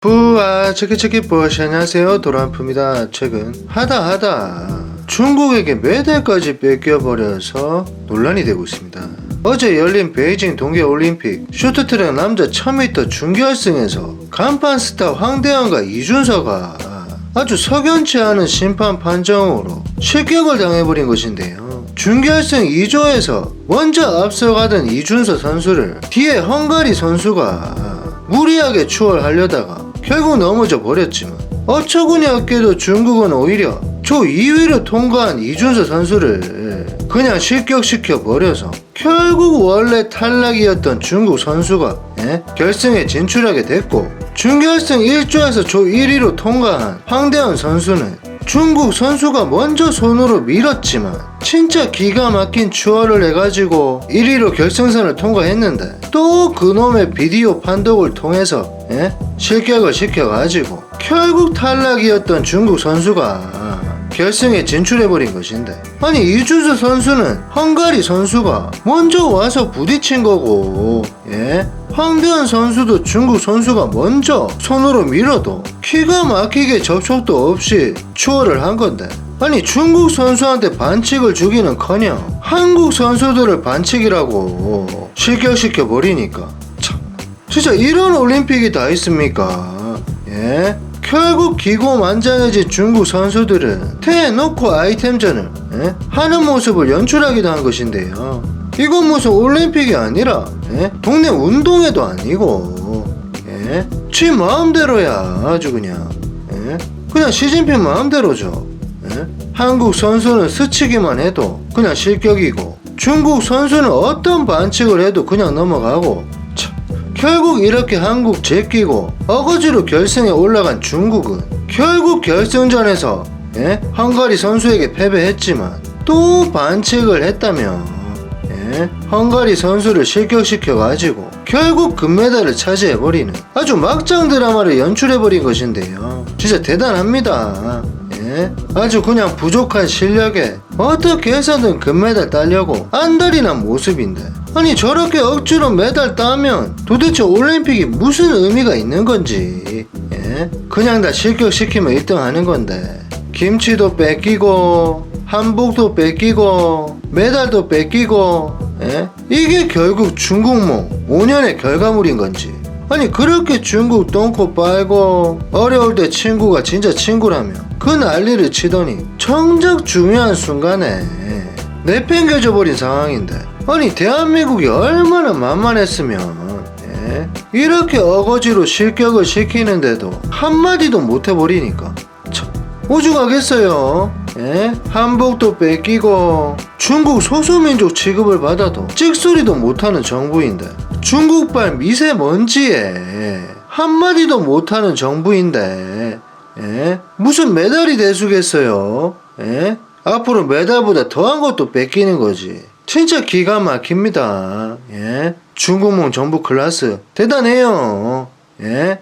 부아 체키체키 부아씨 안녕하세요. 도란프입니다. 최근 하다 하다 중국에게 메달까지 뺏겨버려서 논란이 되고 있습니다. 어제 열린 베이징 동계올림픽 쇼트트랙 남자 1000m 준결승에서 간판 스타 황대현과 이준서가 아주 석연치 않은 심판 판정으로 실격을 당해버린 것인데요. 준결승 2조에서 먼저 앞서가던 이준서 선수를 뒤에 헝가리 선수가 무리하게 추월하려다가 결국 넘어져 버렸지만 어처구니 없게도 중국은 오히려 조 2위로 통과한 이준서 선수를 그냥 실격시켜 버려서 결국 원래 탈락이었던 중국 선수가 예? 결승에 진출하게 됐고 준결승 1조에서 조 1위로 통과한 황대현 선수는 중국 선수가 먼저 손으로 밀었지만 진짜 기가 막힌 추월을 해가지고 1위로 결승선을 통과했는데 또 그놈의 비디오 판독을 통해서 예? 실격을 시켜가지고 결국 탈락이었던 중국 선수가 결승에 진출해버린 것인데 아니 이준서 선수는 헝가리 선수가 먼저 와서 부딪힌 거고 예? 황대현 선수도 중국 선수가 먼저 손으로 밀어도 기가 막히게 접촉도 없이 추월을 한 건데 아니 중국 선수한테 반칙을 주기는커녕 한국 선수들을 반칙이라고 실격시켜 버리니까 참 진짜 이런 올림픽이 다 있습니까 예? 결국 기고만장해진 중국 선수들은 대놓고 아이템전을 예? 하는 모습을 연출하기도 한 것인데요. 이건 무슨 올림픽이 아니라 예? 동네 운동회도 아니고 예? 지 마음대로야 아주 그냥 예? 그냥 시진핑 마음대로죠. 예? 한국 선수는 스치기만 해도 그냥 실격이고 중국 선수는 어떤 반칙을 해도 그냥 넘어가고 참, 결국 이렇게 한국 제끼고 어거지로 결승에 올라간 중국은 결국 결승전에서 예? 헝가리 선수에게 패배했지만 또 반칙을 했다며 예? 헝가리 선수를 실격시켜가지고 결국 금메달을 차지해버리는 아주 막장 드라마를 연출해버린 것인데요 진짜 대단합니다 예? 아주 그냥 부족한 실력에 어떻게 해서든 금메달 따려고 안달이 난 모습인데 아니 저렇게 억지로 메달 따면 도대체 올림픽이 무슨 의미가 있는 건지 예? 그냥 다 실격시키면 1등 하는 건데 김치도 뺏기고 한복도 뺏기고 메달도 뺏기고 예? 이게 결국 중국몽 5년의 결과물인 건지 아니 그렇게 중국 똥코 빨고 어려울 때 친구가 진짜 친구라면 그 난리를 치더니 정작 중요한 순간에 내팽겨져 버린 상황인데 아니 대한민국이 얼마나 만만했으면 예? 이렇게 어거지로 실격을 시키는데도 한마디도 못 해버리니까 참 오죽하겠어요 예? 한복도 뺏기고 중국 소수민족 취급을 받아도 찍소리도 못하는 정부인데 중국발 미세먼지에 한마디도 못하는 정부인데 예? 무슨 메달이 대수겠어요 예? 앞으로 메달보다 더한 것도 뺏기는 거지 진짜 기가 막힙니다 예? 중국몽 정부 클래스 대단해요 예?